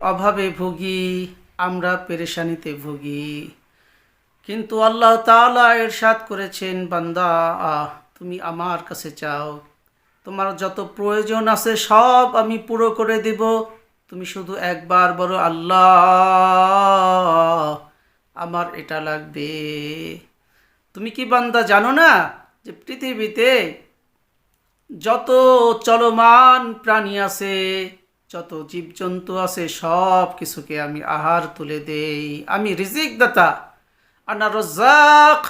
অভাবে ভুগি আমরা পেরেশানিতে ভুগি। কিন্তু আল্লাহ তাআলা এরশাদ করেছেন বান্দা আহ, তুমি আমার কাছে চাও। তোমার যত প্রয়োজন আছে সব আমি পুরো করে দিব। তুমি শুধু একবার বলো আল্লাহ আমার এটা লাগবে। তুমি কি বান্দা জানো না যে পৃথিবীতে যত চলমান প্রাণী আছে যত জীবজন্তু আছে, সব কিছুকে আমি আহার তুলে দেই। আমি রিজিক দাতা আনা রজ্জাক,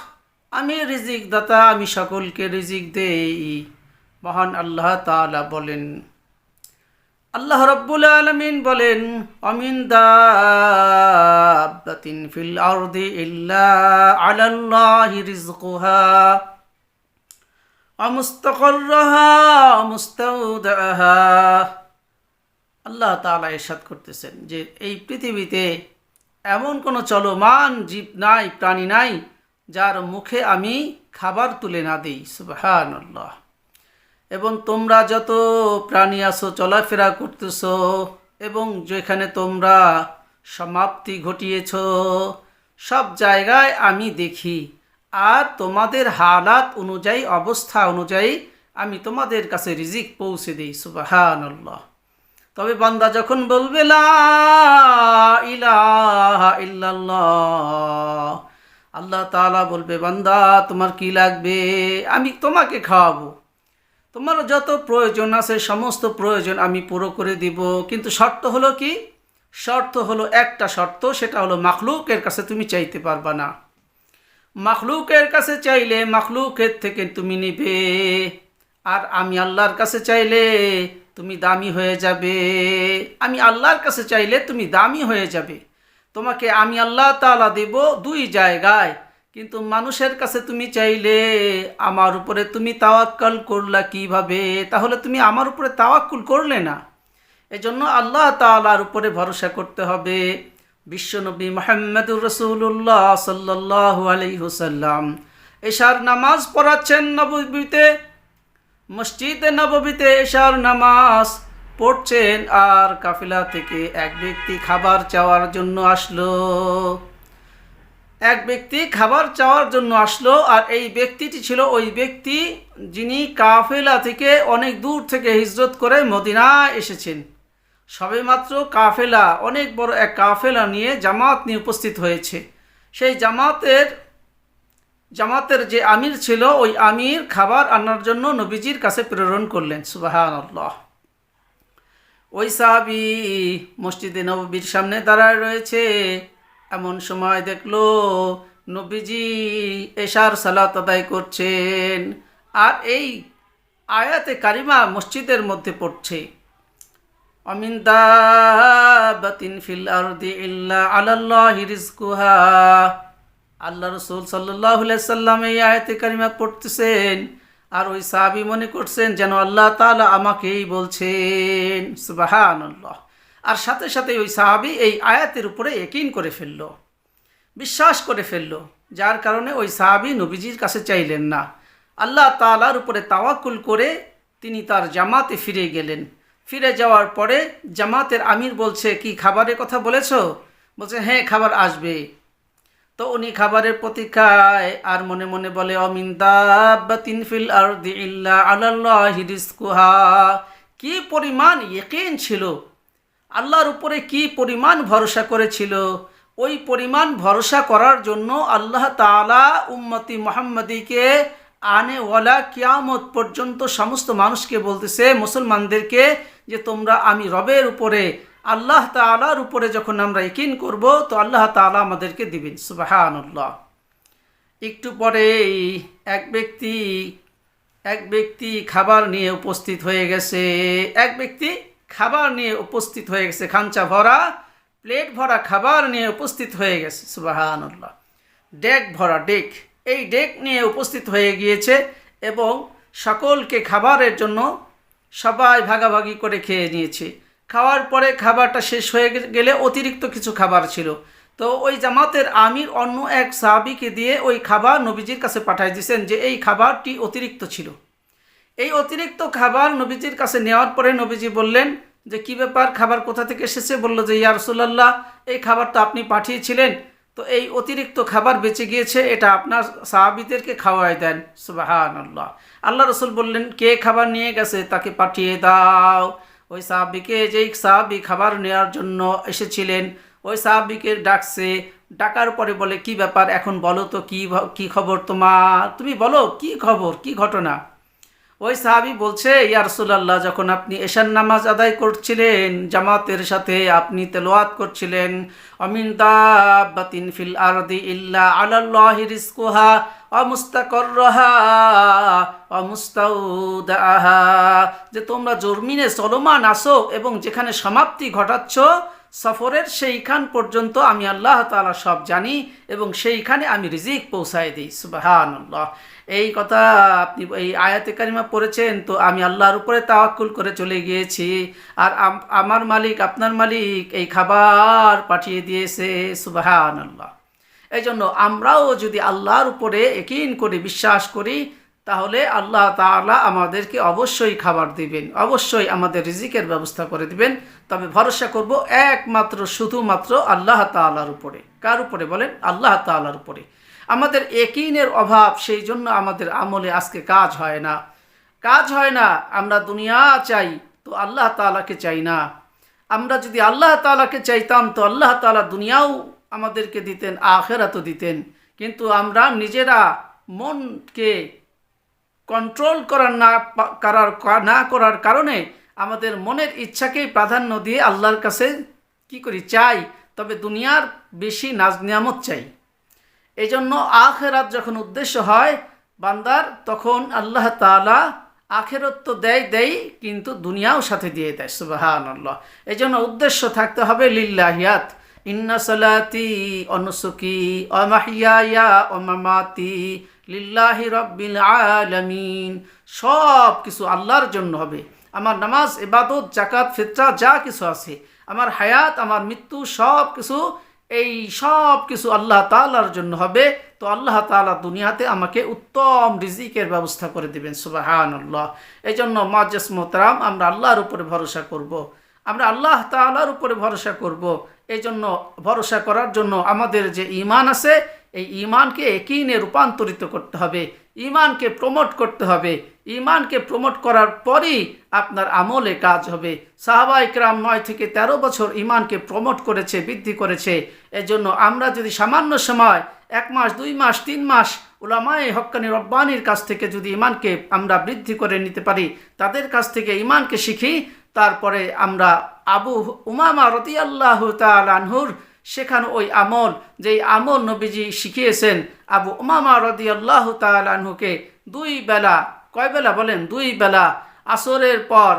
আমি রিজিক দাতা আমি সকলকে রিজিক দেই। মহান আল্লাহ তাআলা বলেন, আল্লাহ রব্বুল আলমিন বলেন, অমিন দাব্বাতিন ফিল আরদি ইল্লা আলাল্লাহি রিজকুহা অমুস্তকরহা মুস্তাউদাহা আল্লাহ তাআলা ইরশাদ করতেছেন যে এই পৃথিবীতে এমন কোনো চলমান জীব নাই, প্রাণী নাই, যার মুখে আমি খাবার তুলে না দিই। সুবহানাল্লাহ। এবং তোমরা যত প্রাণী আসো চলাফেরা করতেছ, এবং যেখানে তোমরা সমাপ্তি ঘটিয়েছ, সব জায়গায় আমি দেখি। আর তোমাদের হালাত অনুযায়ী, অবস্থা অনুযায়ী আমি তোমাদের কাছে রিজিক পৌঁছে দিই। সুবাহান তবে বান্দা যখন বলবে আল্লাহ তাআলা বলবে, বান্দা, তোমার কি লাগবে? আমি তোমাকে খাওয়াবো। তোমার যত প্রয়োজন আছে, সমস্ত প্রয়োজন আমি পুরো করে দিব। কিন্তু শর্ত হলো কি? শর্ত হলো একটা শর্ত, সেটা হলো মাখলুকের কাছে তুমি চাইতে পারবা না। মাখলুকের কাছে চাইলে মাখলুকের থেকে তুমি নিবে। আর আমি আল্লাহর কাছে চাইলে তুমি দামি হয়ে যাবে। আমি আল্লাহর কাছে চাইলে তুমি দামি হয়ে যাবে। তোমাকে আমি আল্লাহ তাআলা দেব দুই জায়গায়। কিন্তু মানুষের কাছে তুমি চাইলে আমার উপরে তুমি তাওয়াক্কাল করলা কীভাবে? তাহলে তুমি আমার উপরে তাওয়াক্কুল করলে না। এজন্য আল্লাহ তাআলার উপরে ভরসা করতে হবে। বিশ্বনবী মোহাম্মদুর রসুল্লাহ সাল্লাহ আলহিহসাল্লাম এশার নামাজ পড়াচ্ছেন নবীতে। মসজিদে নববীতে এশার নামাজ পড়ছেন আর কাফিলা থেকে এক ব্যক্তি খাবার চাওয়ার জন্য আসলো। এক ব্যক্তি খাবার চাওয়ার জন্য আসলো আর এই ব্যক্তিটি ছিল ওই ব্যক্তি যিনি কাফেলা থেকে অনেক দূর থেকে হিজরত করে মদিনায় এসেছেন। সবেমাত্র কাফেলা, অনেক বড় এক কাফেলা নিয়ে জামাত নিয়ে উপস্থিত হয়েছে। সেই জামাতের জামাতের যে আমির ছিল, ওই আমির খাবার আনার জন্য নবীজির কাছে প্রেরণ করলেন। সুবাহান ওই সাহাবি মসজিদে নবীর সামনে দাঁড়ায় রয়েছে। এমন সময় দেখল, নবীজি এশার সালাত আদায় করছেন আর এই আয়াতে কারিমা মসজিদের মধ্যে পড়ছে। অমিন দাবাতিন ফিল আরদি ইল্লা আলাল্লাহি রিজকুহা। আল্লাহ রসুল সাল্লাম এই আয়াতে কারিমা পড়তেছেন। আর ওই সাহাবি মনে করছেন যেন আল্লাহ তাআলা আমাকেই বলছেন। সুবাহান আর সাথে সাথে ওই সাহাবি এই আয়াতের উপরে একিন করে ফেলল। বিশ্বাস করে ফেলল। যার কারণে ওই সাহাবি নবীজির কাছে চাইলেন না। আল্লাহ তাআলার উপরে তাওয়াক্কুল করে তিনি তার জামাতে ফিরে গেলেন। ফিরে যাওয়ার পরে জামাতের আমির বলছে, কি খাবারের কথা বলেছ? বলছে হ্যাঁ খাবার আসবে। তো উনি খাবারের প্রতীক্ষায় আর মনে মনে বলে ফিল কি পরিমাণ ইকিন ছিল। আল্লাহর উপরে কি পরিমাণ ভরসা করেছিল। ওই পরিমাণ ভরসা করার জন্য আল্লাহ তাআলা উম্মতি মোহাম্মদীকে আনে ওয়ালা কিয়ামত পর্যন্ত সমস্ত মানুষকে বলতেছে, মুসলমানদেরকে যে তোমরা আমি রবের উপরে আল্লাহ তাআলার উপরে যখন আমরা ইকিন করব, তো আল্লাহ তাআলা আমাদেরকে দিবেন, সুবাহানুল্লাহ। একটু পরে এক ব্যক্তি এক ব্যক্তি খাবার নিয়ে উপস্থিত হয়ে গেছে। এক ব্যক্তি খাবার নিয়ে উপস্থিত হয়ে গেছে খাঞ্চা ভরা, প্লেট ভরা খাবার নিয়ে উপস্থিত হয়ে গেছে, সুবাহানুল্লাহ। ডেক ভরা ডেক, এই ডেক নিয়ে উপস্থিত হয়ে গিয়েছে এবং সকলকে খাবারের জন্য সবাই ভাগাভাগি করে খেয়ে নিয়েছে। খাওয়ার পরে খাবারটা শেষ হয়ে গেলে অতিরিক্ত কিছু খাবার ছিল। তো ওই জামাতের আমির অন্য এক সাহাবিকে দিয়ে ওই খাবার নবীজির কাছে পাঠাই দিয়েছেন যে এই খাবারটি অতিরিক্ত ছিল। এই অতিরিক্ত খাবার নবীজির কাছে নেওয়ার পরে নবীজি বললেন যে, কি ব্যাপার? খাবার কোথা থেকে এসেছে? বলল যে, ইয়া রসুল্লাহ এই খাবারটা আপনি পাঠিয়েছিলেন। তো এই অতিরিক্ত খাবার বেঁচে গিয়েছে, এটা আপনার সাহাবিদেরকে খাওয়াই দেন। সুবাহান আল্লাহ আল্লাহ রসুল বললেন, কে খাবার নিয়ে গেছে তাকে পাঠিয়ে দাও। ওই সাহাবিকে যেই সাহাবি খাবার নেওয়ার জন্য এসেছিলেন, ওই সাহাবিকে ডাকছে, ডাকার পরে বলে, কি ব্যাপার? এখন বলো তো কি কি খবর তোমার? তুমি বলো, কি খবর? কি ঘটনা? ওই সাহাবি বলছে, ইয়া রাসূলুল্লাহ, যখন আপনি এশার নামাজ আদায় করছিলেন, জামাতের সাথে আপনি তেলাওয়াত করছিলেন, অমিন দাব্বাতিন ফিল আরদি ইল্লা আলাল্লাহি রিজকুহা ওয়া মুস্তাকাররাহা ওয়া মুস্তাউদাহা যে তোমরা জরমিনে চলমান আসো এবং যেখানে সমাপ্তি ঘটাচ্ছ, সফরের সেইখান পর্যন্ত আমি আল্লাহ তাআলা সব জানি এবং সেইখানে আমি রিজিক পৌঁছায় দিই, সুবহানাল্লাহ। এই কথা আপনি এই আয়াতে কারিমা পড়েছেন, তো আমি আল্লাহর উপরে তাওয়াক্কুল করে চলে গিয়েছি। আর আম- আমার মালিক, আপনার মালিক এই খাবার পাঠিয়ে দিয়েছে সুবাহান আল্লাহ এই জন্য আমরাও যদি আল্লাহর উপরে একিন করে বিশ্বাস করি, তাহলে আল্লাহ তাআলা আমাদেরকে অবশ্যই খাবার দিবেন, অবশ্যই আমাদের রিজিকের ব্যবস্থা করে দিবেন। তবে ভরসা করব একমাত্র, শুধুমাত্র আল্লাহ তাআলার উপরে। কার উপরে বলেন? আল্লাহ তাআলার উপরে। আমাদের একিনের অভাব, সেই জন্য আমাদের আমলে আজকে কাজ হয় না। কাজ হয় না, আমরা দুনিয়া চাই, তো আল্লাহ তাআলাকে চাই না। আমরা যদি আল্লাহ তাআলাকে চাইতাম, তো আল্লাহ তাআলা দুনিয়াও আমাদেরকে দিতেন, আখেরাতও দিতেন। কিন্তু আমরা নিজেরা মনকে কন্ট্রোল করার না করার না করার কারণে আমাদের মনের ইচ্ছাকেই প্রাধান্য দিয়ে আল্লাহর কাছে কি করি? চাই। তবে দুনিয়ার বেশি নাজ নিয়ামত চাই। এই জন্য আখেরাত যখন উদ্দেশ্য হয় বান্দার, তখন আল্লাহ তাআলা আখেরত তো দেয় দেয় কিন্তু দুনিয়াও সাথে দিয়ে দেয়। সুবাহান আল্লাহ এই জন্য উদ্দেশ্য থাকতে হবে লিল্লাহিয়াত। ইন্না অনুসুকি অমাহিয়া অমামাতি লিল্লাহি রব্বিল আলামিন সব কিছু আল্লাহর জন্য হবে আমার নামাজ, ইবাদত জাকাত ফিতরা, যা কিছু আছে, আমার হায়াত, আমার মৃত্যু, সব কিছু, এই সব কিছু আল্লাহ তাআলার জন্য হবে তো আল্লাহ তাআলা দুনিয়াতে আমাকে উত্তম রিজিকের ব্যবস্থা করে দেবেন সুবাহান আল্লাহ এই জন্য মাজাস মোহতারাম, আমরা আল্লাহর উপরে ভরসা করব। আমরা আল্লাহ তাআলার উপরে ভরসা করব। এই জন্য ভরসা করার জন্য আমাদের যে ইমান আছে, এই ইমানকে একিনে রূপান্তরিত করতে হবে। ইমানকে প্রমোট করতে হবে। ইমানকে প্রমোট করার পরই আপনার আমলে কাজ হবে। সাহাবা ইকরাম নয় থেকে ১৩ বছর ইমানকে প্রমোট করেছে, বৃদ্ধি করেছে। এজন্য আমরা যদি সামান্য সময়, এক মাস, দুই মাস, তিন মাস উলামায়ে হক্কানি রব্বানির কাছ থেকে যদি ইমানকে আমরা বৃদ্ধি করে নিতে পারি, তাদের কাছ থেকে ইমানকে শিখি তারপরে আমরা আবু উমামা রতিয়াল্লাহ তালানহুর সেখানে ওই আমল, যেই আমল নবীজি শিখিয়েছেন, আবু উমামা রদিয়াল্লাহ তালানহুকে দুই বেলা, কয় বেলা বলেন? দুই বেলা আসরের পর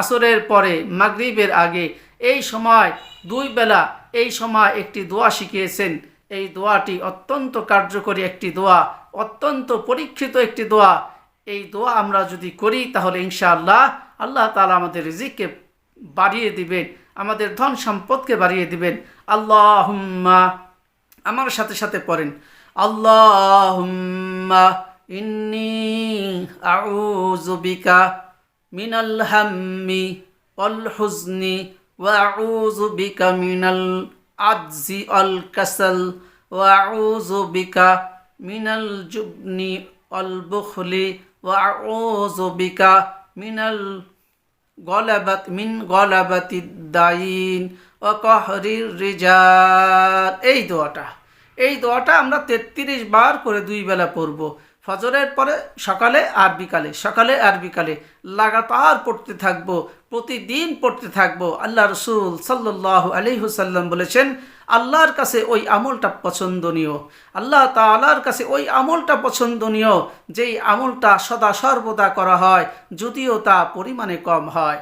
আসরের পরে মাগরিবের আগে এই সময়, দুই বেলা এই সময় একটি দোয়া শিখিয়েছেন। এই দোয়াটি অত্যন্ত কার্যকরী একটি দোয়া, অত্যন্ত পরীক্ষিত একটি দোয়া। এই দোয়া আমরা যদি করি তাহলে ইনশাআল্লাহ আল্লাহ তালা আমাদের রিজিককে বাড়িয়ে দিবেন, আমাদের ধন সম্পদকে বাড়িয়ে দিবেন। আল্লাহুম্মা, আমার সাথে সাথে পড়েন। আল্লাহুম্মা ইন্নি আউযু বিকা মিনাল হাম্মি অল হুজনি ওয়া আউযু বিকা মিনাল আজজি আল কাসাল ওয়া আউযু বিকা মিনাল জুবনি অল বুখলি ওয়া আউযু বিকা মিনাল গলাবাত মিন গলাবাতি দাইন ও কহরির রিজাল এই দোয়াটা। এই দোয়াটা আমরা তেত্রিশ বার করে দুই বেলা পড়ব। ফজরের পরে সকালে আর বিকালে, সকালে আর বিকালে লাগাতার পড়তে থাকব, প্রতিদিন পড়তে থাকব। আল্লাহ রসুল সাল্লাহ আলিহুসাল্লাম বলেছেন আল্লাহর কাছে ওই আমলটা পছন্দনীয়। আল্লাহ তাআলার কাছে ওই আমলটা পছন্দনীয়, যেই আমলটা সদা সর্বদা করা হয়, যদিও তা পরিমাণে কম হয়।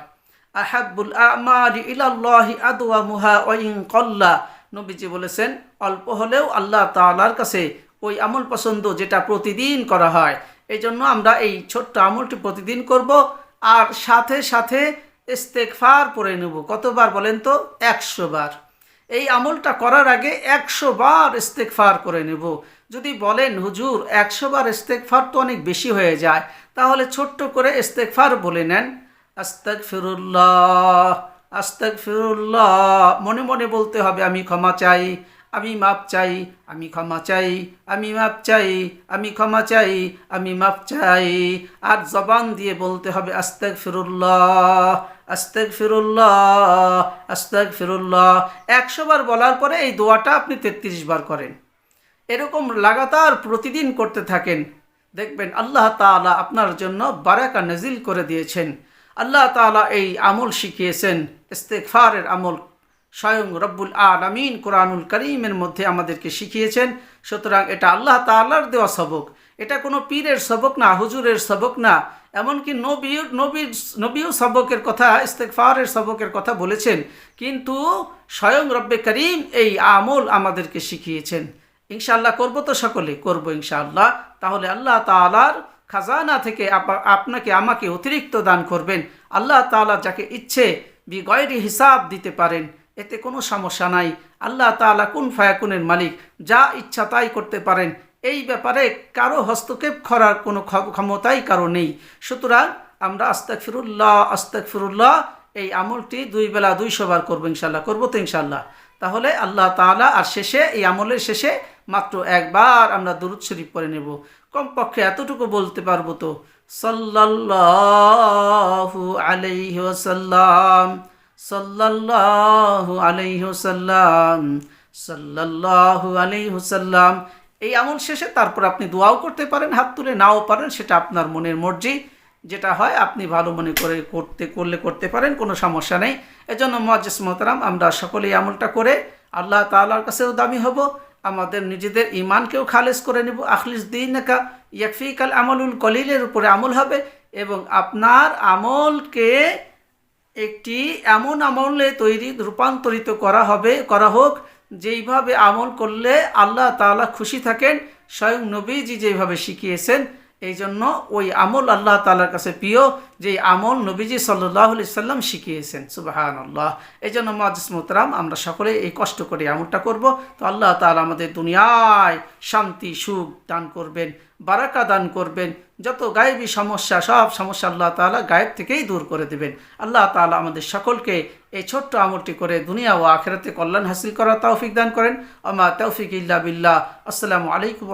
আহাবুল আমালি ইলাল্লাহি আদওয়া মুহা ওয়াইন কল্লা। নবীজি বলেছেন, অল্প হলেও আল্লাহ তাআলার কাছে ওই আমল পছন্দ যেটা প্রতিদিন করা হয়। এই জন্য আমরা এই ছোট্ট আমলটি প্রতিদিন করব আর সাথে সাথে ইস্তেকফার পড়ে নেব। কতবার বলেন তো? একশো বার। এই আমলটা করার আগে একশো বার ইস্তেকফার করে নেব। যদি বলেন, হুজুর, একশো বার ইস্তেকফার তো অনেক বেশি হয়ে যায়, তাহলে ছোট্ট করে ইস্তেকফার বলে নেন। আস্তাগফিরুল্লাহ আস্তাক ফিরুল্লাহ মনে মনে বলতে হবে, আমি ক্ষমা চাই, আমি মাপ চাই, আমি ক্ষমা চাই, আমি মাপ চাই, আমি ক্ষমা চাই, আমি মাপ চাই। আর জবান দিয়ে বলতে হবে আস্তাক ফিরুল্লাহ আস্তাক ফিরুল্লাহ আস্তাক ফিরুল্লাহ একশো বার বলার পরে এই দোয়াটা আপনি তেত্রিশ বার করেন। এরকম লাগাতার প্রতিদিন করতে থাকেন। দেখবেন আল্লাহ তাআলা আপনার জন্য বারাকা নাজিল করে দিয়েছেন। আল্লাহ তাআলা এই আমল শিখিয়েছেন। ইস্তেকফারের আমল স্বয়ং রব্বুল আলামিন কোরআনুল করিমের মধ্যে আমাদেরকে শিখিয়েছেন। সুতরাং এটা আল্লাহ তাআলার দেওয়া সবক। এটা কোনো পীরের সবক না, হুজুরের সবক না। এমনকি নবী নবীর নবীও সবকের কথা ইস্তেকফারের সবকের কথা বলেছেন। কিন্তু স্বয়ং রব্বে করিম এই আমল আমাদেরকে শিখিয়েছেন। ইনশাআল্লাহ করব তো সকলে, করব ইনশাআল্লাহ। তাহলে আল্লাহ তাআলার খাজানা থেকে আপা- আপনাকে, আমাকে অতিরিক্ত দান করবেন। আল্লাহ তাআলা যাকে ইচ্ছে বিগয়রি হিসাব দিতে পারেন, এতে কোনো সমস্যা নাই। আল্লাহ তাআলা কুন ফায়াকুনের মালিক, যা ইচ্ছা তাই করতে পারেন। এই ব্যাপারে কারও হস্তক্ষেপ করার কোনো ক্ষ- ক্ষমতাই কারও নেই। সুতরাং আমরা আস্তাক ফিরুল্লাহ আস্তাক ফিরুল্লাহ এই আমলটি দুই বেলা দুইশো বার করব ইনশাল্লাহ করব তো ইনশাল্লাহ তাহলে আল্লাহ তাআলা আর শেষে, এই আমলের শেষে মাত্র একবার আমরা দুরুদ শরীফ পড়ে নেব। কমপক্ষে এতটুকু বলতে পারব তো, সাল্লাল্লাহু আলাইহি ওয়াসাল্লাম, সাল্লাল্লাহু আলাইহি ওয়াসাল্লাম আলাইহি এই আমল শেষে তারপর আপনি দোয়াও করতে পারেন, হাত তুলে নাও পারেন, সেটা আপনার মনের মর্জি। যেটা হয়, আপনি ভালো মনে করে করতে, করলে করতে পারেন, কোনো সমস্যা নেই। এজন্য মজ্জেস মোহতারাম, আমরা সকলেই আমলটা করে আল্লাহ তাআলার কাছেও দামি হব, আমাদের নিজেদের ইমানকেও খালেজ করে নেব। আখলিস দিন একা ইয়াকফিকাল আমলুল কলিলের উপরে আমল হবে এবং আপনার আমলকে একটি এমন আমলে তৈরি, রূপান্তরিত করা হবে, করা হোক যেইভাবে আমল করলে আল্লাহ তাআলা খুশি থাকেন, স্বয়ং নবীজি যেভাবে শিখিয়েছেন এই জন্য ওই আমল আল্লাহ তালার কাছে প্রিয় যে আমল নবীজি সাল্লাহ সাল্লাম শিখিয়েছেন। সুবাহান আল্লাহ এই জন্য মাজিস মোহতারাম, আমরা সকলে এই কষ্ট করে আমলটা করব। তো আল্লাহ তাআলা আমাদের দুনিয়ায় শান্তি, সুখ দান করবেন, বারাকা দান করবেন। যত গায়েবী সমস্যা, সব সমস্যা আল্লাহ তাআলা গায়েব থেকেই দূর করে দেবেন। আল্লাহ তাআলা আমাদের সকলকে এই ছোট্ট আমলটি করে দুনিয়া ও আখেরাতে কল্যাণ হাসিল করার তৌফিক দান করেন। আমা তৌফিক ইল্লা বিল্লাহ। আসসালামু আলাইকুম